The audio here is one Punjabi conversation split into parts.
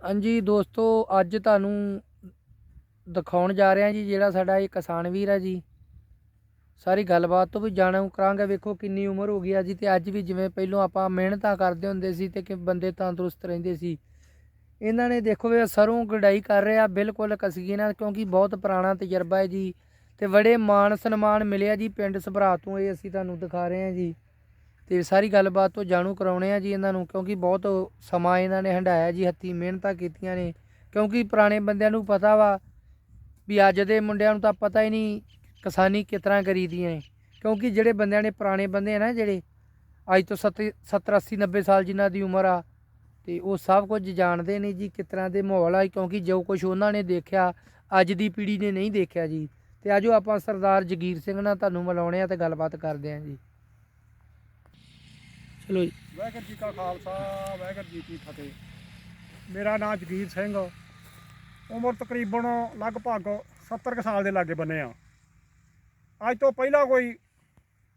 ਹਾਂਜੀ ਦੋਸਤੋ, ਅੱਜ ਤੁਹਾਨੂੰ ਦਿਖਾਉਣ ਜਾ ਰਿਹਾ ਜੀ ਜਿਹੜਾ ਸਾਡਾ ਇਹ ਕਿਸਾਨ ਵੀਰ ਹੈ ਜੀ। ਸਾਰੀ ਗੱਲਬਾਤ ਤੋਂ ਵੀ ਜਾਣੂ ਕਰਾਂਗੇ। ਵੇਖੋ ਕਿੰਨੀ ਉਮਰ ਹੋ ਗਈ ਆ ਜੀ ਤੇ ਅੱਜ ਵੀ ਜਿਵੇਂ ਪਹਿਲਾਂ ਆਪਾਂ ਮਿਹਨਤਾਂ ਕਰਦੇ ਹੁੰਦੇ ਸੀ ਤੇ ਕਿ ਬੰਦੇ ਤੰਦਰੁਸਤ ਰਹਿੰਦੇ ਸੀ। ਇਹਨਾਂ ਨੇ ਦੇਖੋ ਵੀ ਸਰੋਂ ਗੜਾਈ ਕਰ ਰਿਹਾ ਬਿਲਕੁਲ ਕਸਗੀ ਨਾਲ, ਕਿਉਂਕਿ ਬਹੁਤ ਪੁਰਾਣਾ ਤਜਰਬਾ ਹੈ ਜੀ ਤੇ ਬੜੇ ਮਾਣ ਸਨਮਾਨ ਮਿਲਿਆ ਜੀ ਪਿੰਡ ਸਭਰਾ ਤੋਂ, ਇਹ ਅਸੀਂ ਤੁਹਾਨੂੰ ਦਿਖਾ ਰਹੇ ਹਾਂ ਜੀ। ਤੇ ਸਾਰੀ ਗੱਲਬਾਤ ਤੋਂ ਜਾਣੂ ਕਰਾਉਣੇ ਆ ਜੀ ਇਹਨਾਂ ਨੂੰ, ਕਿਉਂਕਿ ਬਹੁਤ ਸਮਾਂ ਇਹਨਾਂ ਨੇ ਹੰਡਾਇਆ ਜੀ, ਹੱਥੀਂ ਮਿਹਨਤਾਂ ਕੀਤੀਆਂ ਨੇ। ਕਿਉਂਕਿ ਪੁਰਾਣੇ ਬੰਦਿਆਂ ਨੂੰ ਪਤਾ ਵਾ ਵੀ ਅੱਜ ਦੇ ਮੁੰਡਿਆਂ ਨੂੰ ਤਾਂ ਪਤਾ ਹੀ ਨਹੀਂ ਕਿਸਾਨੀ ਕਿਸ ਤਰ੍ਹਾਂ ਕਰੀਦੀਆਂ ਨੇ। ਕਿਉਂਕਿ ਜਿਹੜੇ ਬੰਦਿਆਂ ਨੇ ਪੁਰਾਣੇ ਬੰਦੇ ਆ ਨਾ ਜਿਹੜੇ, ਅੱਜ ਤੋਂ 70 70 80 90 ਸਾਲ ਜਿਨ੍ਹਾਂ ਦੀ ਉਮਰ ਆ, ਤੇ ਉਹ ਸਭ ਕੁਝ ਜਾਣਦੇ ਨੇ ਜੀ ਕਿਸ ਤਰ੍ਹਾਂ ਦੇ ਮਾਹੌਲ ਆ, ਕਿਉਂਕਿ ਜੋ ਕੁਝ ਉਹਨਾਂ ਨੇ ਦੇਖਿਆ, ਅੱਜ ਦੀ ਪੀੜ੍ਹੀ ਨੇ ਨਹੀਂ ਦੇਖਿਆ ਜੀ। ਤੇ ਆਜੋ ਆਪਾਂ ਸਰਦਾਰ ਜਗੀਰ ਸਿੰਘ ਨਾਲ ਤੁਹਾਨੂੰ ਮਿਲਾਉਣੇ ਆ ਤੇ ਗੱਲਬਾਤ ਕਰਦੇ ਆ ਜੀ। ਚਲੋ ਜੀ। ਵਾਹਿਗੁਰੂ ਜੀ ਕਾ ਖਾਲਸਾ ਵਾਹਿਗੁਰੂ ਜੀ ਕੀ ਫਤਿਹ। ਮੇਰਾ ਨਾਮ ਜਗੀਰ ਸਿੰਘ ਉਮਰ ਤਕਰੀਬਨ ਲਗਭਗ 70 ਕੁ ਸਾਲ ਦੇ ਲਾਗੇ ਬੰਨੇ ਆ। ਅੱਜ ਤੋਂ ਪਹਿਲਾਂ ਕੋਈ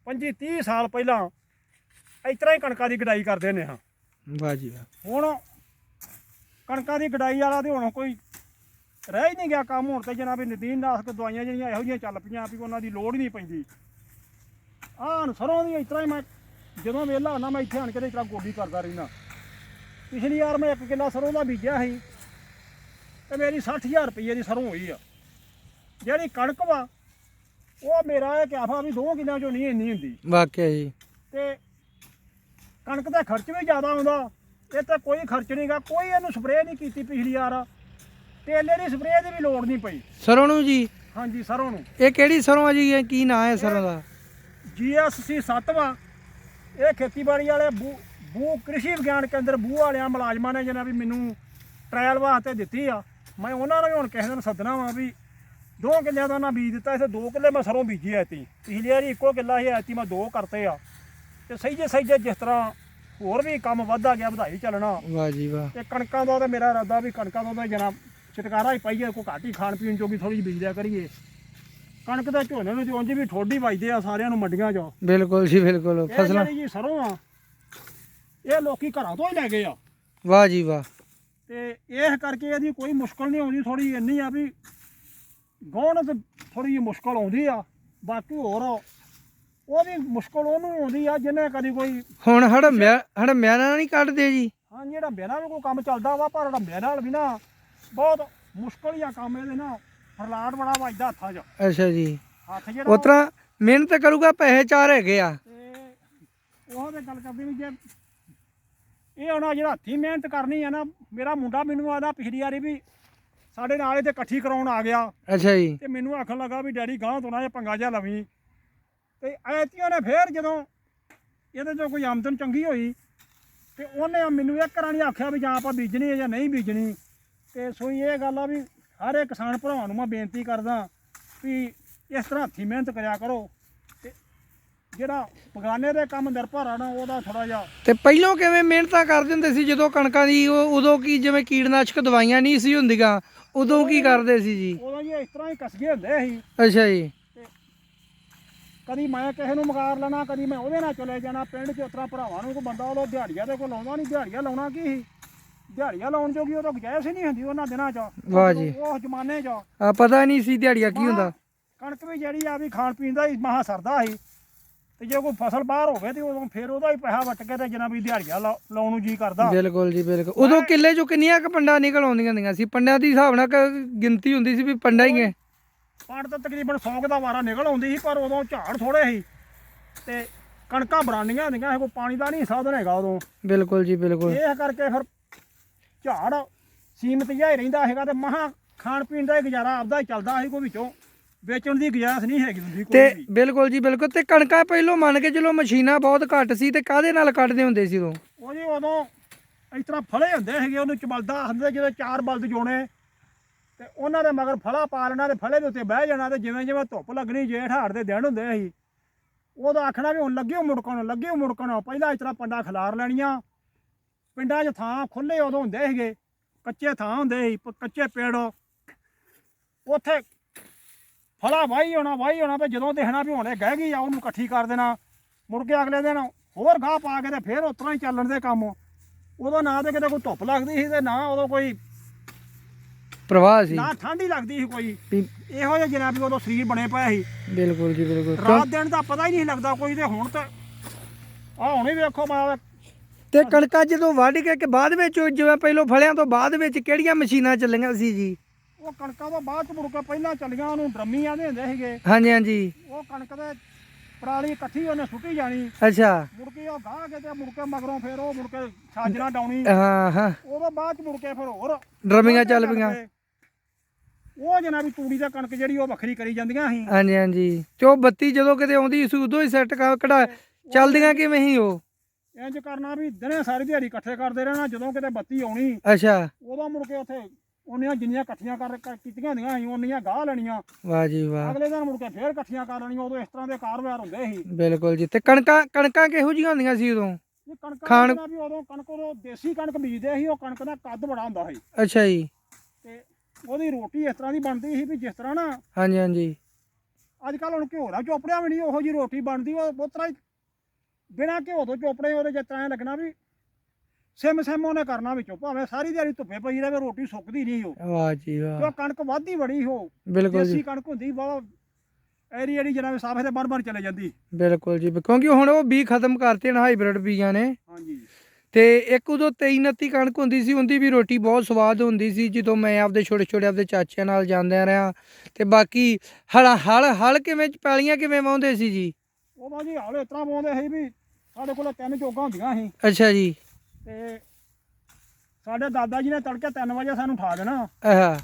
25 30 ਸਾਲ ਪਹਿਲਾਂ ਇਸ ਤਰ੍ਹਾਂ ਹੀ ਕਣਕਾਂ ਦੀ ਗਡਾਈ ਕਰਦੇ ਨੇ ਹਾਂ। ਵਾਹ ਜੀ ਵਾਹ। ਹੁਣ ਕਣਕਾਂ ਦੀ ਗਡਾਈ ਵਾਲਾ ਤੇ ਹੁਣ ਕੋਈ ਰਹਿ ਹੀ ਨਹੀਂ ਗਿਆ ਕੰਮ ਹੁਣ ਤੇ ਜਨਾਬ ਨਦੀਨ ਨਾਸਕ ਦਵਾਈਆਂ ਜਿਹੜੀਆਂ ਇਹੋ ਜਿਹੀਆਂ ਚੱਲ ਪਈਆਂ ਵੀ ਉਹਨਾਂ ਦੀ ਲੋੜ ਹੀ ਨਹੀਂ ਪੈਂਦੀ। ਆਹ ਸਰੋਂ ਦੀ ਇਸ ਤਰ੍ਹਾਂ ਹੀ ਮੈਂ ਜਦੋਂ ਵਿਹਲਾ ਹੁੰਦਾ ਮੈਂ ਇੱਥੇ ਆਣ ਕੇ ਤੇ ਇਸ ਤਰ੍ਹਾਂ ਗੋਡੀ ਕਰਦਾ ਰਹਿਣਾ ਪਿਛਲੀ ਵਾਰ ਮੈਂ ਇੱਕ ਕਿੱਲਾ ਸਰੋਂ ਦਾ ਬੀਜਿਆ ਸੀ ਤੇ ਮੇਰੀ 60000 ਰੁਪਏ ਦੀ ਸਰੋਂ ਹੋਈ ਆ। ਜਿਹੜੀ ਕਣਕ ਵਾ ਉਹ ਮੇਰਾ ਇਹ ਕਿਆਫਾ ਵੀ ਦੋ ਕਿੱਲਿਆਂ ਚੋਂ ਨਹੀਂ ਇੰਨੀ ਹੁੰਦੀ। ਵਾਕਿਆ ਜੀ। ਤੇ ਕਣਕ ਦਾ ਖਰਚ ਵੀ ਜ਼ਿਆਦਾ ਆਉਂਦਾ ਇਹ ਤਾਂ ਕੋਈ ਖਰਚ ਨਹੀਂਗਾ ਕੋਈ ਇਹਨੂੰ ਸਪਰੇਅ ਨਹੀਂ ਕੀਤੀ ਪਿਛਲੀ ਵਾਰ। ਤੇਲੇ ਦੀ ਸਪਰੇਅ ਦੀ ਵੀ ਲੋੜ ਨਹੀਂ ਪਈ। ਸਰੋਂ ਨੂੰ ਜੀ? ਹਾਂਜੀ ਸਰੋਂ ਨੂੰ। ਇਹ ਕਿਹੜੀ ਸਰੋਂ ਆ ਜੀ? ਇਹ ਕੀ ਨਾਂ ਹੈ ਸਰੋਂ ਦਾ? ਜੀਐਸਸੀ 7 ਵਾ। ਇਹ ਖੇਤੀਬਾੜੀ ਵਾਲੇ ਬੂ ਕ੍ਰਿਸ਼ੀ ਵਿਗਿਆਨ ਕੇਂਦਰ ਬੂ ਵਾਲਿਆਂ ਮੁਲਾਜ਼ਮਾਂ ਨੇ ਜਿਹਨਾਂ ਵੀ ਮੈਨੂੰ ਟ੍ਰਾਇਲ ਵਾਸਤੇ ਦਿੱਤੀ ਆ ਮੈਂ ਉਹਨਾਂ ਨੂੰ ਵੀ ਹੁਣ ਕਿਸੇ ਦਿਨ ਸੱਦਣਾ ਵਾ ਵੀ ਦੋ ਕਿੱਲਿਆਂ ਦਾ ਨਾ ਬੀਜ ਦਿੱਤਾ ਇਥੇ ਦੋ ਕਿੱਲੇ ਮੈਂ ਸਰੋਂ ਬੀਜੀ ਐਤੀ ਪਿਛਲੀ ਵਾਰੀ ਇੱਕੋ ਕਿੱਲਾ ਸੀ ਐਤੀ ਮੈਂ ਦੋ ਕਰਤੇ ਆ। ਤੇ ਸਹੀ ਜੇ ਸਹੀ ਜੇ ਜਿਸ ਤਰ੍ਹਾਂ ਹੋਰ ਵੀ ਕੰਮ ਵੱਧਦਾ ਗਿਆ ਵਧਾਈ ਚੱਲਣਾ। ਵਾਹ ਜੀ ਵਾਹ। ਤੇ ਕਣਕਾਂ ਦਾ ਤੇ ਮੇਰਾ ਇਰਾਦਾ ਵੀ ਕਣਕਾਂ ਦਾ ਤਾਂ ਜਨਾ ਛਟਕਾਰਾ ਹੀ ਪਾਈਏ ਕੋਈ ਘੱਟ ਹੀ ਖਾਣ ਪੀਣ ਜੋਗੀ ਥੋੜੀ ਜਿਹੀ ਬੀਜ ਲਿਆ ਕਰੀਏ। ਕਣਕ ਦਾ ਝੋਨੇ ਨੂੰ ਤੇ ਉਂਝ ਵੀ ਠੋਡੀ ਵੱਜਦੇ ਆ ਸਾਰਿਆਂ ਨੂੰ ਮੰਡੀਆਂ 'ਚ। ਬਿਲਕੁਲ ਜੀ ਬਿਲਕੁਲ ਇਹ ਫਸਲਾਂ ਜਿਹੜੀ ਜੀ ਸਰੋਂ ਆ ਇਹ ਲੋਕੀ ਘਰਾਂ ਤੋਂ ਹੀ ਲੈ ਗਏ ਆ। ਵਾਹ ਜੀ ਵਾਹ। ਤੇ ਇਹ ਕਰਕੇ ਇਹਦੀ ਕੋਈ ਮੁਸ਼ਕਲ ਨਹੀਂ ਆਉਂਦੀ ਥੋੜੀ ਇੰਨੀ ਆ ਵੀ ਗਾਉਣ ਤੇ ਥੋੜੀ ਜਿਹੀ ਮੁਸ਼ਕਲ ਆਉਂਦੀ ਆ ਬਾਕੀ ਹੋਰ ਉਹਦੀ ਮੁਸ਼ਕਲ ਉਹਨੂੰ ਆਉਂਦੀ ਆ ਜਿਹਨੇ ਕਦੀ ਕੋਈ ਹੁਣ ਹੜੰਬਿਆ ਹੜੰਬਿਆ ਨਾਲ ਨਹੀਂ ਕੱਢਦੇ ਜੀ। ਹਾਂ ਜਿਹੜਾ ਬਿਨਾਂ ਵੀ ਕੋਈ ਕੰਮ ਚੱਲਦਾ ਵਾ ਪਰ ਹੜੰਬਿਆਂ ਨਾਲ ਵੀ ਨਾ ਬਹੁਤ ਮੁਸ਼ਕਲ ਹੀ ਆ ਕੰਮ ਇਹਦੇ ਨਾਲ। ਫਰਲਾਟ ਬੜਾ ਵੱਜਦਾ ਹੱਥਾਂ 'ਚ। ਅੱਛਾ ਜੀ। ਹੱਥ ਜਿਹੜਾ ਉਸ ਤਰ੍ਹਾਂ ਮਿਹਨਤ ਕਰੂਗਾ ਪੈਸੇ ਚਾਰ ਹੈਗੇ ਆ। ਤੇ ਉਹ ਤੇ ਗੱਲ ਕਰਦੀ ਵੀ ਜੇ ਇਹ ਹੁਣ ਜਿਹੜਾ ਹੱਥੀਂ ਮਿਹਨਤ ਕਰਨੀ ਆ ਨਾ ਮੇਰਾ ਮੁੰਡਾ ਮੈਨੂੰ ਆਦਾ ਪਿਛਲੀ ਵਾਰੀ ਵੀ ਸਾਡੇ ਨਾਲ ਤੇ ਇਕੱਠੀ ਕਰਾਉਣ ਆ ਗਿਆ। ਅੱਛਾ ਜੀ। ਤੇ ਮੈਨੂੰ ਆਖਣ ਲੱਗਾ ਵੀ ਡੈਡੀ ਗਾਂ ਤੋਂ ਨਾ ਇਹ ਪੰਗਾ ਜਿਹਾ ਲਵੀਂ। ਤੇ ਐਤੀਆਂ ਨੇ ਫੇਰ ਜਦੋਂ ਇਹਦੇ ਚੋਂ ਕੋਈ ਆਮਦਨ ਚੰਗੀ ਹੋਈ ਤੇ ਉਹਨੇ ਮੈਨੂੰ ਇੱਕ ਨਹੀਂ ਆਖਿਆ ਵੀ ਜਾਂ ਆਪਾਂ ਬੀਜਣੀ ਹੈ ਜਾਂ ਨਹੀਂ ਬੀਜਣੀ। ਤੇ ਸੋਈ ਇਹ ਗੱਲ ਆ ਵੀ ਹਰ ਇੱਕ ਕਿਸਾਨ ਭਰਾਵਾਂ ਨੂੰ ਮੈਂ ਬੇਨਤੀ ਕਰਦਾ ਵੀ ਇਸ ਤਰ੍ਹਾਂ ਹੱਥੀਂ ਮਿਹਨਤ ਕਰਿਆ ਕਰੋ ਤੇ ਜਿਹੜਾ ਬਗਾਨੇ ਦੇ ਕੰਮ ਨਿਰਭਰ ਆ ਨਾ ਉਹਦਾ ਥੋੜਾ ਜਿਹਾ ਤੇ ਪਹਿਲੋਂ ਕਿਵੇਂ ਮਿਹਨਤਾਂ ਕਰਦੇ ਹੁੰਦੇ ਸੀ ਜਦੋਂ ਕਣਕਾਂ ਦੀ ਉਹ ਉਦੋਂ ਕੀ ਜਿਵੇਂ ਕੀਟਨਾਸ਼ਕ ਦਵਾਈਆਂ ਨਹੀਂ ਸੀ ਹੁੰਦੀਆਂ ਉਦੋਂ ਕੀ ਕਰਦੇ ਸੀ ਜੀ? ਉਦੋਂ ਜੀ ਇਸ ਤਰ੍ਹਾਂ ਹੀ ਕਸਗੇ ਹੁੰਦੇ ਸੀ। ਅੱਛਾ ਜੀ। ਕਦੀ ਮੈਂ ਕਿਸੇ ਨੂੰ ਮਗਾਰ ਲੈਣਾ ਕਦੀ ਮੈਂ ਉਹਦੇ ਨਾਲ ਚਲੇ ਜਾਣਾ ਪਿੰਡ 'ਚ ਉਤਰਾ ਭਰਾਵਾਂ ਨੂੰ ਕੋਈ ਬੰਦਾ ਉਹ ਦਿਹਾੜੀਆਂ ਦੇ ਕੋਲ ਲਾਉਂਦਾ ਨਹੀਂ ਦਿਹਾੜੀਆਂ ਲਾਉਣਾ ਕੀ ਸੀ? ਦਿਹਾੜੀਆਂ ਲਾਉਣ ਜੋਗੀ ਉਹ ਤਾਂ ਗੁਜਾਇਸ਼ ਹੀ ਨਹੀਂ ਹੁੰਦੀ ਉਹਨਾਂ ਦਿਨਾਂ 'ਚ। ਵਾਹ ਜੀ। ਉਹ ਜ਼ਮਾਨੇ 'ਚ। ਆ ਪਤਾ ਨਹੀਂ ਸੀ ਦਿਹਾੜੀਆ ਕੀ ਹੁੰਦਾ। ਕਣਕ ਵੀ ਜਿਹੜੀ ਆ ਵੀ ਖਾਣ ਪੀਣ ਦਾ ਹੀ ਮਹਾ ਸਰਦਾ ਸੀ। ਤੇ ਜੇ ਕੋਈ ਫਸਲ ਬਾਹਰ ਹੋਵੇ ਤੇ ਉਦੋਂ ਫਿਰ ਉਹਦਾ ਹੀ ਪੈਸਾ ਵੱਟ ਕੇ ਤੇ ਜਨਾ ਵੀ ਦਿਹਾੜੀਆਂ ਲਾ- ਲਾਉਣ ਨੂੰ ਜੀ ਕਰਦਾ। ਬਿਲਕੁਲ ਜੀ ਬਿਲਕੁਲ। ਉਦੋਂ ਕਿੱਲੇ ਚੋਂ ਕਿੰਨੀਆਂ ਕ ਪੰਡਾਂ ਨਿਕਲ ਆਉਂਦੀਆਂ ਹੁੰਦੀਆਂ ਸੀ? ਪੰਡਾਂ ਦੀ ਹਿਸਾਬ ਨਾਲ ਕ- ਗਿਣਤੀ ਹੁੰਦੀ ਸੀ ਵੀ ਪੰਡਾਂ ਹੀ ਹੈ ਪਾੜ ਤਾਂ ਤਕਰੀਬਨ 100 ਦਾ ਵਾਰਾ ਨਿਕਲ ਆਉਂਦੀ ਸੀ ਪਰ ਉਦੋਂ ਝਾੜ ਥੋੜੇ ਸੀ। ਤੇ ਕਣਕਾਂ ਬਰਾਨੀਆਂ ਹੁੰਦੀਆਂ ਸੀ ਕੋਈ ਪਾਣੀ ਦਾ ਨਹੀਂ ਸਾਧਨ ਹੈਗਾ ਉਦੋਂ। ਬਿਲਕੁਲ ਜੀ ਬਿਲਕੁਲ। ਇਹ ਕਰਕੇ ਫਿਰ ਝਾੜ ਸੀਮਤ ਜਿਹਾ ਹੀ ਰਹਿੰਦਾ ਹੈਗਾ ਤੇ ਮਹਾ ਖਾਣ ਪੀਣ ਦਾ ਹੀ ਗੁਜ਼ਾਰਾ ਆਪਦਾ ਹੀ ਚੱਲਦਾ ਸੀ ਕੋਈ ਵਿੱਚੋਂ। ਵੇਚਣ ਦੀ ਗੁਜਾਇਸ਼ ਨਹੀਂ ਹੈਗੀ ਹੁੰਦੀ ਤੇ ਕੋਈ ਵੀ। ਬਿਲਕੁਲ ਜੀ ਬਿਲਕੁਲ। ਤੇ ਕਣਕਾਂ ਪਹਿਲੋਂ ਮੰਨ ਕੇ ਚਲੋ ਮਸ਼ੀਨਾਂ ਬਹੁਤ ਘੱਟ ਸੀ ਤੇ ਕਾਦੇ ਨਾਲ ਕੱਢਦੇ ਹੁੰਦੇ ਸੀ ਉਦੋਂ ਉਹ ਜੀ ਉਦੋਂ ਇਸ ਤਰ੍ਹਾਂ ਫਲੇ ਹੁੰਦੇ ਸੀਗੇ ਉਹਨੂੰ ਚਬਲਦਾ ਹੁੰਦੇ ਜਦੋਂ ਚਾਰ ਬਲਦ ਜੋਣੇ ਤੇ ਉਹਨਾਂ ਦੇ ਮਗਰ ਫਲਾ ਪਾ ਲੈਣਾ ਤੇ ਫਲੇ ਦੇ ਉੱਤੇ ਬਹਿ ਜਾਣਾ ਤੇ ਜਿਵੇਂ ਜਿਵੇਂ ਧੁੱਪ ਲੱਗਣੀ ਜੇਠ ਹਾੜ ਦੇ ਦਿਨ ਹੁੰਦੇ ਸੀ। ਉਦੋਂ ਆਖਣਾ ਵੀ ਹੁਣ ਲੱਗਿਓ ਮੁੜਕਣ ਲੱਗਿਓ ਮੁੜਕਣ। ਪਹਿਲਾਂ ਇਸ ਤਰ੍ਹਾਂ ਪੰਡਾ ਖਿਲਾਰ ਲੈਣੀਆਂ। ਪਿੰਡਾਂ 'ਚ ਥਾਂ ਖੁੱਲੇ ਉਦੋਂ ਹੁੰਦੇ ਸੀਗੇ ਕੱਚੇ ਥਾਂ ਹੁੰਦੇ ਸੀ ਪ- ਕੱਚੇ ਪੇੜ। ਉੱਥੇ ਫਲਾ ਵਾਹੀ ਹੋਣਾ ਵਾਹੀ ਹੋਣਾ ਤੇ ਜਦੋਂ ਦੇਖਣਾ ਵੀ ਹੁਣੇ ਗਹਿ ਗਈ ਆ ਉਹਨੂੰ ਇਕੱਠੀ ਕਰ ਦੇਣਾ। ਮੁੜ ਕੇ ਅਗਲੇ ਦਿਨ ਹੋਰ ਗਾਹ ਪਾ ਕੇ ਤੇ ਫਿਰ ਉਤਰਾ ਹੀ ਚੱਲਣ ਦੇ ਕੰਮ। ਉਦੋਂ ਨਾ ਤੇ ਕਿਤੇ ਕੋਈ ਧੁੱਪ ਲੱਗਦੀ ਸੀ ਤੇ ਨਾ ਉਦੋਂ ਕੋਈ ਪ੍ਰਵਾਹ ਸੀ। ਨਾ ਠੰਡ ਹੀ ਲੱਗਦੀ ਸੀ ਕੋਈ। ਵੀ ਇਹੋ ਜਿਹਾ ਜਨਾਬੀ ਉਦੋਂ ਸਰੀਰ ਬਣੇ ਪਏ ਸੀ। ਬਿਲਕੁਲ ਜੀ ਬਿਲਕੁਲ। ਕਿਉਂ- ਰਾਤ ਦਿਨ ਦਾ ਪਤਾ ਹੀ ਨਹੀਂ ਲੱਗਦਾ ਕੋਈ ਤੇ ਹੁਣ ਤੇ ਆ ਹੁਣੇ ਵੇਖੋ ਮੈਂ ਤੇ ਕਣਕਾਂ ਜਦੋਂ ਵੱਢ ਕੇ ਕਿ ਬਾਅਦ ਵਿੱਚ ਉਹ ਜਿਵੇਂ ਪਹਿਲੋਂ ਫਲਿਆਂ ਤੋਂ ਬਾਅਦ ਵਿੱਚ ਕਿਹੜੀਆਂ ਮਸ਼ੀਨਾਂ ਚੱਲੀਆਂ ਸੀ ਜੀ? ਉਹ ਕਣਕਾਂ ਤੋਂ ਬਾਅਦ ਚ ਮੁੜ ਕੇ ਪਹਿਲਾਂ ਚੱਲੀਆਂ ਉਹਨੂੰ ਡਰਮੀ ਆਂਦੇ ਹੁੰਦੇ ਸੀਗੇ। ਹਾਂਜੀ ਹਾਂਜੀ। ਉਹ ਕਣਕ ਦੇ ਪਰਾਲੀ ਇਕੱਠੀ ਉਹਨੇ ਸੁੱਟੀ ਜਾਣੀ। ਅੱਛਾ। ਮੁੜ ਕੇ ਉਹ ਗਾਹ ਕੇ ਤੇ ਮੁੜ ਕੇ ਮਗਰੋਂ ਫਿਰ ਉਹ ਮੁੜ ਕੇ ਛਾਜਣਾ ਡਾਉਣੀ। ਹਾਂ ਹਾਂ। ਉਹਦੇ ਬਾਅਦ ਚ ਮੁੜ ਕੇ ਫਿਰ ਹੋਰ ਡਰਮੀਆਂ ਚੱਲ ਪਈਆਂ। ਉਹ ਜਨਾਬੀ ਤੂੜੀ ਦਾ ਕਣਕ ਜਿਹੜੀ ਉਹ ਵੱਖਰੀ ਕਰੀ ਜਾਂਦੀਆਂ ਸੀ। ਹਾਂਜੀ ਹਾਂਜੀ। ਤੇ ਉਹ ਬੱਤੀ ਜਦੋਂ ਕਿਤੇ ਆਉਂਦੀ ਸੀ ਉਦੋਂ ਹੀ ਸੈੱਟ ਕਢਾ ਚੱਲਦੀਆਂ ਕਿਵੇਂ ਸੀ ਉਹ? ਇੰਜ ਕਰਨਾ ਵੀ ਦਿਨੇ ਸਾਰੀ ਦਿਹਾੜੀ ਇਕੱਠੇ ਕਰਦੇ ਰਹਿਣਾ ਜਦੋਂ ਕਿਤੇ ਬੱਤੀ ਆਉਣੀ। ਅੱਛਾ। ਉਦੋਂ ਮੁੜ ਕੇ ਉੱਥੇ ਉਹਨੀਆਂ ਜਿੰਨੀਆਂ ਇਕੱਠੀਆਂ ਕਰ ਕਰ- ਕੀਤੀਆਂ ਹੁੰਦੀਆਂ ਸੀ ਉਹਨੀਆਂ ਗਾਹ ਲੈਣੀਆਂ। ਵਾਹ ਜੀ ਵਾਹ। ਅਗਲੇ ਦਿਨ ਮੁੜ ਕੇ ਫੇਰ ਇਕੱਠੀਆਂ ਕਰ ਲੈਣੀਆਂ ਉਦੋਂ ਇਸ ਤਰ੍ਹਾਂ ਦੇ ਕਾਰਵਾਰ ਹੁੰਦੇ ਸੀ। ਬਿਲਕੁਲ ਜੀ ਤੇ ਕਣਕਾਂ ਕਣਕਾਂ ਕਿਹੋ ਜਿਹੀਆਂ ਹੁੰਦੀਆਂ ਸੀ ਉਦੋਂ? ਇਹ ਕਣਕਾਂ ਖਾਣ- ਵੀ ਉਦੋਂ ਕਣਕ ਉਦੋਂ ਦੇਸੀ ਕਣਕ ਬੀਜਦੇ ਸੀ ਉਹ ਕਣਕ ਦਾ ਕੱਦ ਬੜਾ ਹੁੰਦਾ ਸੀ। ਅੱਛਾ ਜੀ। ਤੇ ਉਹਦੀ ਰੋਟੀ ਇਸ ਤਰ੍ਹਾਂ ਦੀ ਬਣਦੀ ਸੀ ਵੀ ਜਿਸ ਤਰ੍ਹਾਂ ਨਾ ਹਾਂਜੀ ਹਾਂਜੀ। ਅੱਜ ਕੱਲ ਹੁਣ ਘਿਓ ਦਾ ਚੋਪੜਿਆ ਵੀ ਨਹੀਂ ਉਹੋ ਜੀ ਰੋਟੀ ਬਣਦੀ ਉਹ ਉਸ ਤਰ੍ਹਾਂ ਹੀ ਬਿਨਾਂ ਘਿਓ ਤੋਂ ਚੋਪੜੇ ਉਹਦੇ ਐਂ ਲੱਗਣਾ ਵੀ ਸਿਮ ਸਿਮ ਉਹਨੇ ਕਰਨਾ ਵਿੱਚੋਂ ਭਾਵੇਂ ਸਾਰੀ ਦਿਹਾੜੀ ਧੁੱਪੇ ਪਈ ਰਹੇ ਰੋਟੀ ਸੁੱਕਦੀ ਨਹੀਂ ਉਹ। ਵਾਹ ਜੀ ਵਾਹ। ਕਿਉਂ ਕਣਕ ਵੱਧਦੀ ਬੜੀ ਹੋ ਬਿਲਕੁਲ ਜੀ। ਦੇਸੀ ਕਣਕ ਹੁੰਦੀ ਬਹੁਤ ਐਰੀ ਐਰੀ ਜਨਾਬ ਸਾਫੇ ਤੇ ਬਣ ਬਣ ਚਲੇ ਜਾਂਦੀ। ਬਿਲਕੁਲ ਜੀ ਕਿਉਂਕਿ ਹੁਣ ਉਹ ਬੀ ਖਤਮ ਕਰਤੇ ਨੇ ਹਾਈਬ੍ਰਿਡ ਬੀਜਾਂ ਨੇ। ਹਾਂਜੀ। ਤੇ ਇੱਕ ਉਦੋਂ 23 29 ਕਣਕ ਹੁੰਦੀ ਸੀ ਉਹਦੀ ਵੀ ਰੋਟੀ ਬਹੁਤ ਸਵਾਦ ਹੁੰਦੀ ਸੀ ਜਦੋਂ ਮੈਂ ਆਪਦੇ ਛੋਟੇ ਛੋਟੇ ਆਪਦੇ ਚਾਚਿਆਂ ਨਾਲ ਜਾਂਦਿਆਂ ਰਿਹਾ। ਤੇ ਬਾਕੀ ਹਲ ਹਲ ਹਲ ਕਿਵੇਂ ਪੈਲੀਆਂ ਕਿਵੇਂ ਵਾਹੁੰਦੇ ਸੀ ਜੀ? ਉਹ ਬਾਜੀ ਹਾਲ ਇਸ ਤਰ੍ਹਾਂ ਪਾਉਂਦੇ ਸੀ ਵੀ ਸਾਡੇ ਕੋਲ ਤਿੰਨ ਜੋਗਾਂ ਹੁੰਦੀਆਂ ਸੀ। ਅੱਛਾ ਜੀ। ਤੇ ਸਾਡੇ ਦਾਦਾ ਜੀ ਨੇ ਤੜਕੇ 3 ਵਜੇ ਸਾਨੂੰ ਉਠਾ ਦੇਣਾ। ਆਹ।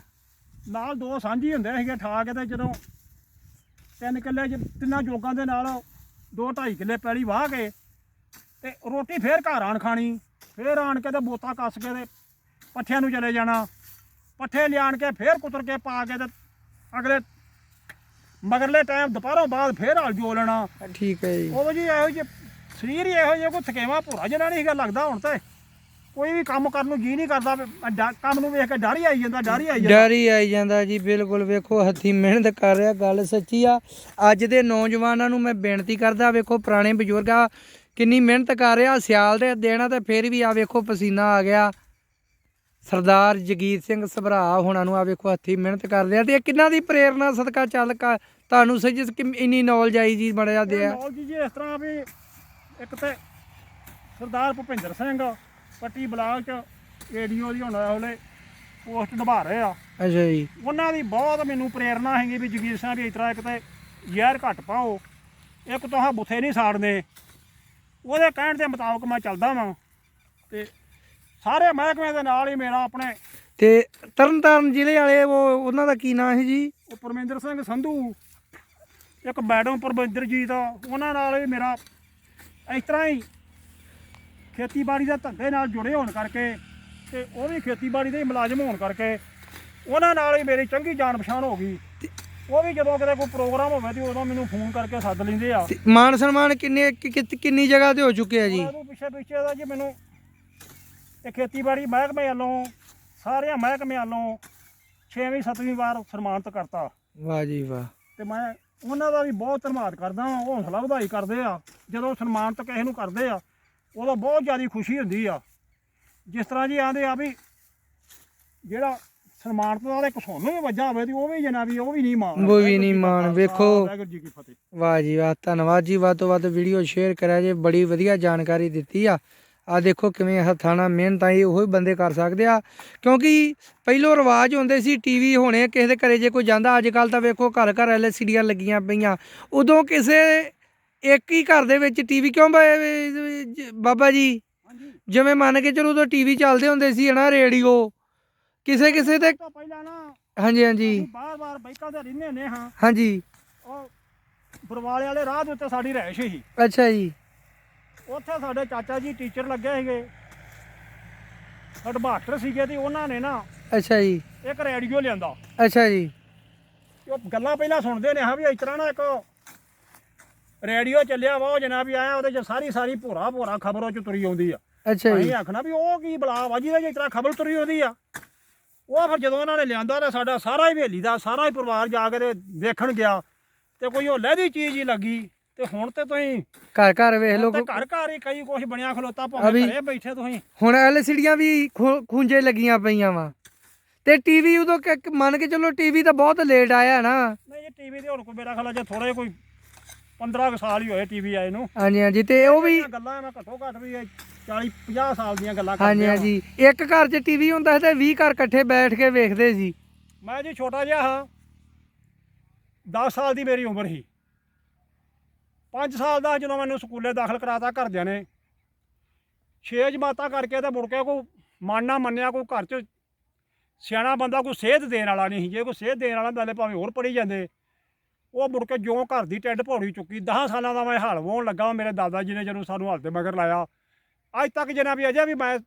ਨਾਲ ਦੋ ਸਾਂਝੀ ਹੁੰਦੇ ਸੀਗੇ ਠਾ ਕੇ ਤੇ ਜਦੋਂ ਤਿੰਨ ਕਿੱਲੇ ਚ ਤਿੰਨਾਂ ਜੋਗਾਂ ਦੇ ਨਾਲ ਦੋ ਢਾਈ ਕਿੱਲੇ ਪੈਲੀ ਵਾਹ ਕੇ ਤੇ ਰੋਟੀ ਫੇਰ ਘਰ ਆਣ ਖਾਣੀ ਫੇਰ ਆਣ ਕੇ ਤੇ ਬੋਤਾ ਕੱਸ ਕੇ ਤੇ ਪੱਠਿਆਂ ਨੂੰ ਚਲੇ ਜਾਣਾ। ਪੱਠੇ ਲਿਆਣ ਕੇ ਫੇਰ ਕੁਤਰ ਕੇ ਪਾ ਕੇ ਤੇ ਅਗਲੇ ਮਗਰਲੇ ਟਾਈਮ ਦੁਪਹਿਰੋਂ ਬਾਅਦ ਫੇਰ ਹਲ ਜੋ ਲੈਣਾ। ਠੀਕ ਹੈ ਜੀ। ਉਹ ਜੀ ਇਹੋ ਜਿਹੇ ਸਰੀਰ ਹੀ ਇਹੋ ਜਿਹਾ ਕੋਈ ਥਕੇਵਾ ਭੁਰਾ ਜਿਹਾ ਨਹੀਂ ਸੀਗਾ ਲੱਗਦਾ ਹੁਣ ਤੇ ਕੋਈ ਵੀ ਕੰਮ ਕਰਨ ਨੂੰ ਜੀ ਨਹੀਂ ਕਰਦਾ ਵੀ ਡ- ਕੰਮ ਨੂੰ ਵੇਖ ਕੇ ਡਰ ਹੀ ਆਈ ਜਾਂਦਾ ਡਰ ਹੀ ਆਈ ਜਾਂਦਾ। ਡਰ ਹੀ ਆਈ ਜਾਂਦਾ ਜੀ ਬਿਲਕੁਲ ਵੇਖੋ ਹੱਥੀ ਮਿਹਨਤ ਕਰ ਰਿਹਾ ਗੱਲ ਸੱਚੀ ਆ। ਅੱਜ ਦੇ ਨੌਜਵਾਨਾਂ ਨੂੰ ਮੈਂ ਬੇਨਤੀ ਕਰਦਾ ਵੇਖੋ ਪੁਰਾਣੇ ਬਜ਼ੁਰਗਾ ਕਿੰਨੀ ਮਿਹਨਤ ਕਰ ਰਿਹਾ ਸਿਆਲ ਦੇ ਦੇਣਾ ਤੇ ਫਿਰ ਵੀ ਆ ਵੇਖੋ ਪਸੀਨਾ ਆ ਗਿਆ। ਸਰਦਾਰ ਜਗੀਰ ਸਿੰਘ ਸਭਰਾ ਹੋਣਾ ਨੂੰ ਆ ਵੇਖੋ ਹੱਥੀ ਮਿਹਨਤ ਕਰਦੇ ਆ ਤੇ ਇਹ ਕਿੰਨਾ ਦੀ ਪ੍ਰੇਰਣਾ ਸਦਕਾ ਚੱਲ ਕਾ ਤੁਹਾਨੂੰ ਸੱਚ ਇੰਨੀ ਨੌਲੇਜ ਆਈ ਜੀ ਬੜਾ ਦੇ ਆ ਨੌਲੇਜ ਜੀ ਇਸ ਤਰ੍ਹਾਂ ਵੀ ਇੱਕ ਤੇ ਸਰਦਾਰ ਭੁਪਿੰਦਰ ਸਿੰਘ ਪੱਟੀ ਬਲਾਕ ਚ ਏਡੀਓ ਦੀ ਹੁਣ ਉਹਲੇ ਪੋਸਟ ਨਿਭਾ ਰਹੇ ਆ। ਅੱਛਾ ਜੀ। ਉਹਨਾਂ ਦੀ ਬਹੁਤ ਮੈਨੂੰ ਪ੍ਰੇਰਣਾ ਹੈਗੀ ਵੀ ਜਗੀਰ ਸਿੰਘ ਵੀ ਇਸ ਤਰ੍ਹਾਂ ਇੱਕ ਤੇ ਜ਼ਹਿਰ ਘੱਟ ਪਾਓ ਇੱਕ ਤੋਹਾ ਬੁੱਥੇ ਨਹੀਂ ਸਾੜਨੇ ਉਹਦੇ ਕਹਿਣ ਦੇ ਮੁਤਾਬਕ ਮੈਂ ਚੱਲਦਾ ਵਾਂ ਤੇ ਸਾਰੇ ਮਹਿਕਮੇ ਦੇ ਨਾਲ ਹੀ ਮੇਰਾ ਆਪਣੇ ਤੇ ਤਰਨਤਾਰਨ ਜ਼ਿਲ੍ਹੇ ਵਾਲੇ ਉਹ ਉਹਨਾਂ ਦਾ ਕੀ ਨਾਂ ਹੈ ਜੀ? ਉਹ ਪਰਮਿੰਦਰ ਸਿੰਘ ਸੰਧੂ ਇੱਕ ਮੈਡਮ ਪਰਮਿੰਦਰਜੀਤ ਉਹਨਾਂ ਨਾਲ ਵੀ ਮੇਰਾ ਇਸ ਤਰ੍ਹਾਂ ਹੀ ਖੇਤੀਬਾੜੀ ਦੇ ਧੰਦੇ ਨਾਲ ਜੁੜੇ ਹੋਣ ਕਰਕੇ ਤੇ ਉਹ ਵੀ ਖੇਤੀਬਾੜੀ ਦੇ ਮੁਲਾਜ਼ਮ ਹੋਣ ਕਰਕੇ ਉਹਨਾਂ ਨਾਲ ਹੀ ਮੇਰੀ ਚੰਗੀ ਜਾਣ ਪਛਾਣ ਹੋ ਗਈ। ਉਹ ਵੀ ਜਦੋਂ ਕਿਤੇ ਕੋਈ ਪ੍ਰੋਗਰਾਮ ਹੋਵੇ ਤੇ ਉਦੋਂ ਮੈਨੂੰ ਫੋਨ ਕਰਕੇ ਸੱਦ ਲੈਂਦੇ ਆ। ਤੇ ਮਾਨ ਸਨਮਾਨ ਕਿੰਨੇ ਕਿ- ਕਿੰਨੀ ਜਗ੍ਹਾ ਤੇ ਹੋ ਚੁੱਕੇ ਆ ਜੀ? ਉਹਦੇ ਪਿੱਛੇ ਪਿੱਛੇ ਦਾ ਜੀ ਮੈਨੂੰ ਇਹ ਖੇਤੀਬਾੜੀ ਮਹਿਕਮੇ ਵੱਲੋਂ ਸਾਰਿਆਂ ਮਹਿਕਮੇ ਵੱਲੋਂ 6ਵੀਂ 7ਵੀਂ ਵਾਰ ਸਨਮਾਨਿਤ ਕਰਤਾ। ਵਾਹ ਜੀ ਵਾਹ। ਤੇ ਮੈਂ ਉਹਨਾਂ ਦਾ ਵੀ ਬਹੁਤ ਧੰਨਵਾਦ ਕਰਦਾ ਹਾਂ ਹੌਸਲਾ ਵਧਾਈ ਕਰਦੇ ਆ ਜਦੋਂ ਸਨਮਾਨਿਤ ਕਿਸੇ ਨੂੰ ਕਰਦੇ ਆ ਉਦੋਂ ਬਹੁਤ ਜ਼ਿਆਦਾ ਖੁਸ਼ੀ ਹੁੰਦੀ ਆ। ਜਿਸ ਤਰ੍ਹਾਂ ਜੀ ਆਂਦੇ ਆ ਵੀ ਜਿਹੜਾ ਸਨਮਾਨਿਤ ਦਾ ਇੱਕ ਸੋਨੂੰ ਵੀ ਵੱਜਾ ਹੋਵੇ ਤੇ ਉਹ ਵੀ ਜਨਾ ਵੀ ਉਹ ਵੀ ਨਹੀਂ ਮਾਣ ਉਹ ਵੀ ਨਹੀਂ ਮਾਣ, ਵੇਖੋ। ਵਾਹਿਗੁਰੂ ਜੀ ਕੀ ਫਤਿਹ। ਵਾਹ ਜੀ ਵਾਹ ਧੰਨਵਾਦ ਜੀ ਵੱਧ ਤੋਂ ਵੱਧ ਵੀਡੀਓ ਸ਼ੇਅਰ ਕਰਿਆ ਜੇ ਬੜੀ ਵਧੀਆ ਜਾਣਕਾਰੀ ਦਿੱਤੀ ਆ। ਆ ਦੇਖੋ ਕਿਵੇਂ ਹੱਥਾਂ ਨਾਲ ਮਿਹਨਤ ਆਈ ਉਹੀ ਬੰਦੇ ਕਰ ਸਕਦੇ ਆ। ਕਿਉਂਕਿ ਪਹਿਲੋਂ ਰਿਵਾਜ ਹੁੰਦੇ ਸੀ ਟੀਵੀ ਹੋਣੇ ਕਿਸੇ ਦੇ ਘਰੇ ਜੇ ਕੋਈ ਜਾਂਦਾ ਅੱਜ ਕੱਲ ਤਾਂ ਵੇਖੋ ਘਰ ਘਰ ਐਲਸੀਡੀਆਂ ਲੱਗੀਆਂ ਪਈਆਂ। ਉਦੋਂ ਕਿਸੇ ਇੱਕ ਹੀ ਘਰ ਦੇ ਵਿੱਚ ਟੀਵੀ ਕਿਉਂ ਬਾਬਾ ਜੀ? ਜਿਵੇਂ ਮੰਨ ਕੇ ਚਲੋ ਉਦੋਂ ਟੀਵੀ ਚੱਲਦੇ ਹੁੰਦੇ ਸੀ ਹਨਾ ਰੇਡੀਓ। ਕਿਸੇ ਕਿਸੇ ਦੇ ਤੋਂ ਪਹਿਲਾਂ ਨਾ ਹਾਂਜੀ ਹਾਂਜੀ। ਬਾਰ-ਬਾਰ ਬਾਈਕਾਂ ਤੇ ਰਹਿੰਦੇ ਹੁੰਦੇ ਹਾਂ। ਹਾਂਜੀ। ਉਹ ਬਰਵਾਲੇ ਵਾਲੇ ਰਾਹ ਦੇ ਉੱਤੇ ਸਾਡੀ ਰਹਿਸ਼ ਸੀ। ਅੱਛਾ ਜੀ। ਉੱਥੇ ਸਾਡੇ ਚਾਚਾ ਜੀ ਟੀਚਰ ਲੱਗੇ ਸੀਗੇ। ਹੈਡਮਾਸਟਰ ਸੀਗੇ ਤੇ ਉਹਨਾਂ ਨੇ ਨਾ ਅੱਛਾ ਜੀ। ਇੱਕ ਰੇਡੀਓ ਲਿਆਂਦਾ। ਅੱਛਾ ਜੀ। ਤੇ ਉਹ ਗੱਲਾਂ ਪਹਿਲਾਂ ਸੁਣਦੇ ਨੇ ਹਾਂ ਵੀ ਇਸ ਤਰ੍ਹਾਂ ਨਾ ਇੱਕ ਰੇਡੀਓ ਚੱਲਿਆ ਵਾ ਉਹ ਜਨਾਬ ਆਇਆ ਉਹਦੇ ਚ ਸਾਰੀ ਸਾਰੀ ਭੋਰਾ ਭੋਰਾ ਖਬਰੋਂ ਚ ਤੁਰੀ ਆਉਂਦੀ ਆ। ਅੱਛਾ ਜੀ। ਅਸੀਂ ਆਖਣਾ ਵੀ ਉਹ ਕੀ ਬਲਾ ਵਾ ਜਿਹਦੇ ਚ ਇਸ ਤਰ੍ਹਾਂ ਖਬਰ ਤੁਰੀ ਆਉਂਦੀ ਆ। ਉਹ ਫਿਰ ਜਦੋਂ ਉਹਨਾਂ ਨੇ ਲਿਆਂਦਾ ਤਾਂ ਸਾਡਾ ਸਾਰਾ ਹੀ ਹਵੇਲੀ ਦਾ ਸਾਰਾ ਹੀ ਪਰਿਵਾਰ ਜਾ ਕੇ ਤੇ ਵੇਖਣ ਗਿਆ। ਤੇ ਕੋਈ ਉਹ ਲਹਿਦੀ ਚੀਜ਼ ਹੀ ਲੱਗੀ। ਤੇ ਹੁਣ ਤੇ ਤੁਸੀਂ ਘਰ ਘਰ ਵੇਖ ਤੇ ਘਰ ਘਰ ਹੀ ਕਈ ਕੁਝ ਬਣਿਆ ਖਲੋਤਾ ਭਾਵੇਂ ਘਰੇ ਬੈਠੇ ਤੁਸੀਂ। ਹੁਣ ਐਲਸੀਡੀਆਂ ਵੀ ਖੁ- ਖੂੰਜੇ ਲੱਗੀਆਂ ਪਈਆਂ ਵਾ। ਤੇ ਟੀਵੀ ਉਦੋਂ ਮੰਨ ਕੇ ਚੱਲੋ ਟੀਵੀ ਤਾਂ ਬਹੁਤ ਲੇਟ ਆਇਆ ਨਾ। ਨਹੀਂ ਜੀ ਟੀਵੀ ਦੇ ਹੁਣ ਕੋਈ ਮੇਰਾ ਖਿਆਲ ਜੇ ਥੋੜੇ ਕੋਈ 15 ਕੁ ਸਾਲ ਹੀ ਹੋਏ ਟੀਵੀ ਆਏ ਨੂੰ। ਹਾਂਜੀ ਹਾਂਜੀ ਤੇ ਉਹ ਵੀ ਗੱਲਾਂ ਮੈਂ ਘੱਟੋ ਘੱਟ ਵੀ 40 50 ਸਾਲ ਦੀਆਂ ਗੱਲਾਂ ਹਾਂਜੀ ਕਰਦੇ ਹਾਂ ਹਾਂਜੀ। ਇੱਕ ਘਰ 'ਚ ਟੀਵੀ ਹੁੰਦਾ ਸੀ ਤੇ 20 ਘਰ ਇਕੱਠੇ ਬੈਠ ਕੇ ਵੇਖਦੇ ਸੀ। ਮੈਂ ਜੀ ਛੋਟਾ ਜਿਹਾ ਹਾਂ 10 ਸਾਲ ਦੀ ਮੇਰੀ ਉਮਰ ਸੀ। 5 ਸਾਲ ਦਾ ਜਦੋਂ ਮੈਨੂੰ ਸਕੂਲੇ ਦਾਖਲ ਕਰਾਤਾ ਘਰਦਿਆਂ ਨੇ। 6 ਜਮਾਤਾਂ ਕਰਕੇ ਤੇ ਮੁੜ ਕੇ ਕੋਈ ਮਨ ਨਾ ਮੰਨਿਆ ਕੋਈ ਘਰ 'ਚ ਸਿਆਣਾ ਬੰਦਾ ਕੋਈ ਸੇਧ ਦੇਣ ਵਾਲਾ ਨਹੀਂ ਜੇ ਕੋਈ ਸੇਧ ਦੇਣ ਵਾਲਾ ਤਾਂ ਭਾਵੇਂ ਹੋਰ ਪੜੀ ਜਾਂਦੇ। ਉਹ ਮੁੜ ਕੇ ਜਿਉਂ ਘਰ ਦੀ ਟੈਂਡ ਭੌੜੀ ਚੁੱਕੀ। 10 ਸਾਲਾਂ ਦਾ ਮੈਂ ਹਲ ਵਾਹੁਣ ਲੱਗਾ ਮੇਰੇ ਦਾਦਾ ਜੀ ਨੇ ਜਦੋਂ ਸਾਨੂੰ ਹਲ ਦੇ ਮਗਰ ਲਾਇਆ। ਅੱਜ ਤੱਕ ਜਨਾ ਵੀ ਅਜੇ ਵੀ ਮੈਂ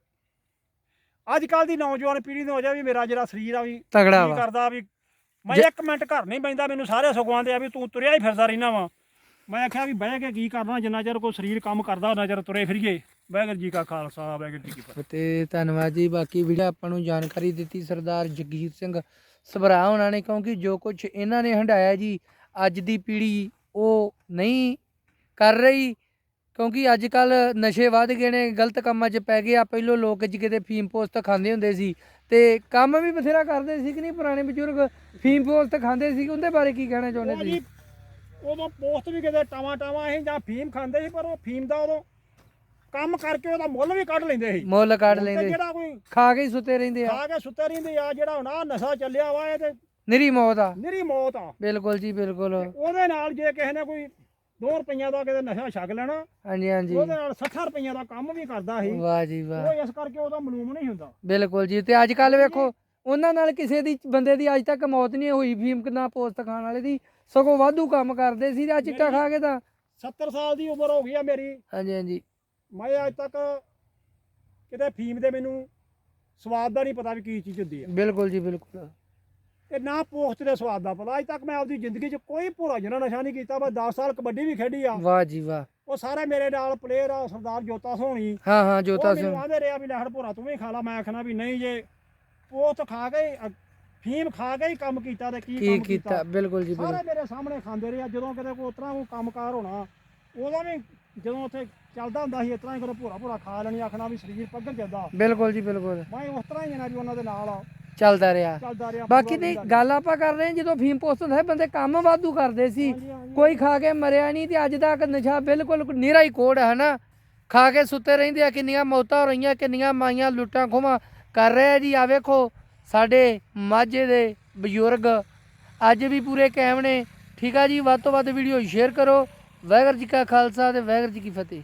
ਅੱਜ ਕੱਲ ਦੀ ਨੌਜਵਾਨ ਪੀੜ੍ਹੀ ਨੂੰ ਅਜੇ ਵੀ ਮੇਰਾ ਜਿਹੜਾ ਸਰੀਰ ਆ ਵੀ ਤਗੜਾ ਕੀ ਕਰਦਾ ਵੀ ਮੈਂ ਇੱਕ ਮਿੰਟ ਘਰ ਨਹੀਂ ਬੈਂਦਾ ਮੈਨੂੰ ਸਾਰੇ ਸਗੋਂ ਦੇ ਆ ਵੀ ਤੂੰ ਤੁਰਿਆ ਹੀ ਫਿਰਦਾ ਰਹਿਣਾ ਵਾ। ਮੈਂ ਆਖਿਆ ਵੀ ਬਹਿ ਕੇ ਕੀ ਕਰਨਾ ਜਿੰਨਾ ਚਿਰ ਕੋਈ ਸਰੀਰ ਕੰਮ ਕਰਦਾ ਉਹਨਾਂ ਚਿਰ ਤੁਰੇ ਫਿਰੀਏ। ਵਾਹਿਗੁਰੂ ਜੀ ਕਾ ਖਾਲਸਾ ਵਾਹਿਗੁਰੂ ਜੀ ਕੀ ਫਤਿਹ। ਤੇ ਧੰਨਵਾਦ ਜੀ। ਬਾਕੀ ਵੀਡੀਓ ਆਪਾਂ ਨੂੰ ਜਾਣਕਾਰੀ ਦਿੱਤੀ ਸਰਦਾਰ ਜਗਜੀਤ ਸਿੰਘ ਸਭਰਾ ਉਹਨਾਂ ਨੇ ਕਿਉਂਕਿ ਜੋ ਕੁਝ ਇਹਨਾਂ ਨੇ ਹੰਡਾਇਆ ਜੀ ਅੱਜ ਦੀ ਪੀੜ੍ਹੀ ਉਹ ਨਹੀਂ ਕਰ ਰਹੀ ਕਿਉਂਕਿ ਅੱਜ ਕੱਲ ਨਸ਼ੇ ਵੱਧ ਗਏ ਨੇ ਗਲਤ ਕੰਮਾਂ 'ਚ ਪੈ ਗਏ ਆ। ਪਹਿਲੋਂ ਲੋਕ ਜੀ ਕਿਤੇ ਫੀਮ ਪੋਸਟ ਖਾਂਦੇ ਹੁੰਦੇ ਸੀ ਤੇ ਕੰਮ ਵੀ ਬਥੇਰਾ ਕਰਦੇ ਸੀ ਕਿ ਨਹੀਂ? ਪੁਰਾਣੇ ਬਜ਼ੁਰਗ ਫੀਮ ਪੋਸਟ ਖਾਂਦੇ ਸੀ ਉਹਦੇ ਬਾਰੇ ਕੀ ਕਹਿਣਾ ਚਾਹੁੰਦੇ ਤੁਸੀਂ? ਜੀ ਉਦੋਂ ਪੋਸਟ ਵੀ ਕਿਤੇ ਟਾਵਾ ਟਾਵਾ ਅਸੀਂ ਜਾਂ ਫੀਮ ਖਾਂਦੇ ਸੀ ਪਰ ਉਹ ਫੀਮ ਦਾ ਉਦੋਂ ਕੰਮ ਕਰਕੇ ਉਹਦਾ ਮੁੱਲ ਵੀ ਕੱਢ ਲੈਂਦੇ ਸੀ। ਮੁੱਲ ਕੱਢ ਤੇ ਲੈਂਦੇ ਜਿਹੜਾ ਕੋਈ ਖਾ ਕੇ ਹੀ ਸੁੱਤੇ ਰਹਿੰਦੇ ਆ। ਖਾ ਕੇ ਸੁੱਤੇ ਰਹਿੰਦੇ ਆ ਜਿਹੜਾ ਹੁਣ ਆਹ ਨਸ਼ਾ ਚੱਲਿਆ ਵਾ ਇਹ ਤੇ ਨਿਰੀ ਮੌਤ ਆ। ਨਿਰੀ ਮੌਤ ਆ। ਬਿਲਕੁਲ ਜੀ ਬਿਲਕੁਲ। ਉਹਦੇ ਨਾਲ ਜੇ ਕਿਸੇ ਨੇ ਕੋਈ 2 ਰੁਪਈਆ ਦਾ ਕਿਤੇ ਨਸ਼ਾ ਛਕ ਲੈਣਾ ਹਾਂਜੀ ਹਾਂਜੀ। ਉਹਦੇ ਨਾਲ 60 ਰੁਪਈਆ ਦਾ ਕੰਮ ਵੀ ਕਰਦਾ ਸੀ। ਵਾਹ ਜੀ ਵਾਹ। ਉਹ ਇਸ ਕਰਕੇ ਉਹਦਾ ਮਲੂਮ ਨਹੀਂ ਹੁੰਦਾ। ਬਿਲਕੁਲ ਜੀ ਤੇ ਅੱਜ ਕੱਲ ਵੇਖੋ ਉਹਨਾਂ ਨਾਲ ਕਿਸੇ ਦੀ ਬੰਦੇ ਦੀ ਅੱਜ ਤੱਕ ਮੌਤ ਨਹੀਂ ਹੋਈ ਫੀਮ ਨਾ ਪੋਸਟ ਖਾਣ ਵਾਲੇ ਦੀ। ਸਗੋਂ ਵਾਧੂ ਕੰਮ ਕਰਦੇ ਸੀ ਤੇ ਚਿੱਟਾ ਖਾ ਕੇ ਤਾਂ 70 ਸਾਲ ਦੀ ਉਮਰ ਹੋ ਗਈ ਆ ਮੇਰੀ। ਹਾਂਜੀ ਹਾਂਜੀ। ਮੈਂ ਅੱਜ ਤੱਕ ਕਿਤੇ ਫੀਮ ਦੇ ਮੈਨੂੰ ਸਵਾਦ ਦਾ ਨਹੀਂ ਪਤਾ ਵੀ ਕੀ ਚੀਜ਼ ਹੁੰਦੀ ਹੈ ਬਿਲਕੁਲ ਜੀ ਬਿਲਕੁਲ। ਤੇ ਨਾ ਪੋਸਟ ਦੇ ਸਵਾਦ ਦਾ ਪਤਾ। ਅੱਜ ਤੱਕ ਮੈਂ ਆਪਦੀ ਜ਼ਿੰਦਗੀ 'ਚ ਕੋਈ ਭੋਰਾ ਜਨਾ ਨਸ਼ਾ ਨਹੀਂ ਕੀਤਾ। ਮੈਂ 10 ਸਾਲ ਕਬੱਡੀ ਵੀ ਖੇਡੀ ਆ। ਵਾਹ ਜੀ ਵਾਹ। ਉਹ ਸਾਰੇ ਮੇਰੇ ਨਾਲ ਪਲੇਅਰ ਆ ਸਰਦਾਰ ਜੋਤਾ ਸੋਹਣੀ। ਹਾਂ ਹਾਂ ਜੋਤਾ ਉਹ ਸਿੰਘ ਮੈਨੂੰ ਆਂਦੇ ਰਿਹਾ ਵੀ ਲਹਿੜ ਭੋਰਾ ਤੂੰ ਵੀ ਖਾ ਲਾ। ਮੈਂ ਆਖਣਾ ਵੀ ਨਹੀਂ ਜੇ ਪੋਸਟ ਖਾ ਕੇ ਫੀਮ ਖਾ ਕੇ ਹੀ ਕੰਮ ਕੀਤਾ ਤੇ ਕੀ ਕੀ ਕੰਮ ਕੀਤਾ? ਬਿਲਕੁਲ ਜੀ ਬਿਲਕੁਲ। ਸਾਰੇ ਮੇਰੇ ਸਾਹਮਣੇ ਖਾਂਦੇ ਰਹੇ ਆ ਜਦੋਂ ਕਿਤੇ ਕੋਈ ਉਤਰਾ ਕੋਈ ਕੰਮਕਾਰ ਹੋਣਾ ਉਦੋਂ ਵੀ ਜਦੋਂ ਉੱਥੇ ਚੱਲਦਾ ਹੁੰਦਾ ਸੀ ਇਸ ਤਰ੍ਹਾਂ ਹੀ ਕਰੋ ਭੋਰਾ ਭੋਰਾ ਖਾ ਲੈਣੀ ਆਖਣਾ ਵੀ ਸਰੀਰ ਪੱਗਣ ਜਾਂਦਾ। ਬਿਲਕੁਲ ਜੀ ਬਿਲਕੁਲ। ਮੈਂ ਉਸ ਤਰ੍ਹਾਂ ਹੀ ਆ ਨਾ ਵੀ ਉਹਨਾਂ ਦੇ ਨਾਲ। ਚੱਲਦਾ ਰਿਹਾ। ਚੱਲਦਾ ਰਿਹਾ ਬਾਕੀ ਨਹੀਂ ਗੱਲ ਆਪਾਂ ਕਰ ਰਹੇ ਹਾਂ ਜਦੋਂ ਫੀਮ ਪੋਸਟ ਹੁੰਦਾ ਸੀ, ਬੰਦੇ ਕੰਮ ਵਾਧੂ ਕਰਦੇ ਸੀ। ਕੋਈ ਖਾ ਕੇ ਮਰਿਆ ਨਹੀਂ ਤੇ ਅੱਜ ਤੱਕ ਨਸ਼ਾ ਬਿਲਕੁਲ ਨਿਰਾ ਹੀ ਕੋੜ ਹੈ ਹਨਾ? ਖਾ ਕੇ ਸੁੱਤੇ ਰਹਿੰਦੇ ਆ ਕਿੰਨੀਆਂ ਮੌਤਾਂ ਹੋ ਰਹੀਆਂ ਕਿੰਨੀਆਂ ਮਾਈਆਂ ਲੁੱਟਾਂ ਖੋਵਾਂ ਕਰ ਰਹੇ ਆ ਜੀ ਆ ਵੇਖੋ। ਸਾਡੇ ਮਾਝੇ ਦੇ ਬਜ਼ੁਰਗ ਅੱਜ ਵੀ ਪੂਰੇ ਕਾਇਮ ਨੇ। ਠੀਕ ਆ ਜੀ, ਵੱਧ ਤੋਂ ਵੱਧ ਵੀਡੀਓ ਸ਼ੇਅਰ ਕਰੋ। ਵਾਹਿਗੁਰੂ ਜੀ ਕਾ ਖਾਲਸਾ ਤੇ ਵਾਹਿਗੁਰੂ ਜੀ ਕੀ ਫਤਿਹ।